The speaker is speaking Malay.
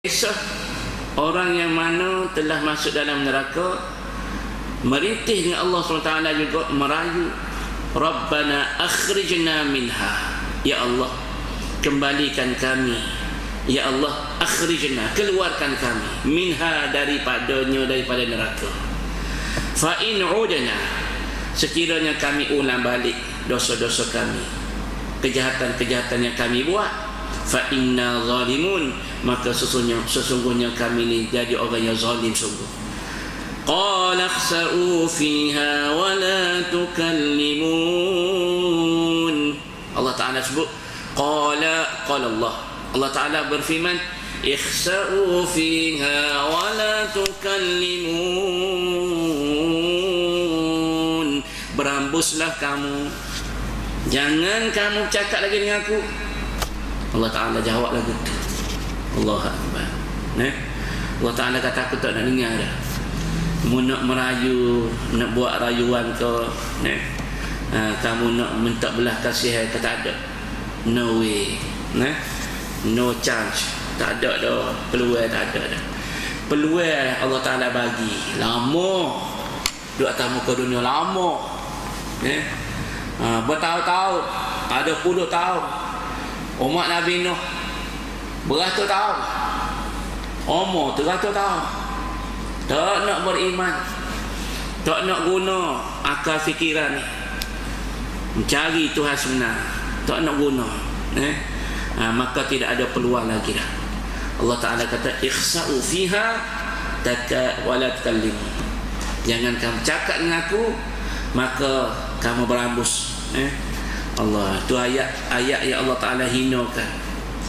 Kisah orang yang mana telah masuk dalam neraka merintih dengan Allah SWT juga merayu Rabbana akhrijna minha. Ya Allah kembalikan kami. Ya Allah akhrijna keluarkan kami. Minha daripadanya daripada neraka. Fa in udna sekiranya kami ulang balik dosa-dosa kami kejahatan-kejahatan yang kami buat fa inna zalimun. Maka sesungguhnya sesungguhnya kami ni jadi orang yang zalim sungguh. Qala khsa'u fiha wa la tukallimun. Allah Taala sebut qala qala Allah. Allah Taala berfirman ikhsa'u fiha wa la tukallimun. Berambuslah kamu. Jangan kamu cakap lagi dengan aku Allah Ta'ala jawab lagu tu. Allah Akbar. Eh? Allah Ta'ala kata aku tak nak dengar dah. Kamu nak merayu Nak buat rayuan ke eh? ha, Kamu nak minta belah kasih ke tak ada. No way. Eh? No chance. Tak ada dah. Peluang tak ada dah. Peluang Allah Ta'ala bagi. Lama. Duk atas muka dunia lama. Eh? ha, Bertahun-tahun. Ada puluh tahun Umat Nabi Nuh beratus tahun. Umur teratus tahun. Tak nak beriman. Tak nak guna akal fikiran ni. Mencari Tuhan sebenar. Tak nak guna. Eh? Ha, maka tidak ada peluang lagi dah. Allah Ta'ala kata ikhsa'u fiha taka wala tukallimu. Jangan kamu cakap dengan aku maka kamu berambus. Eh? Allah. Tu ayat ayat yang Allah Taala hinakan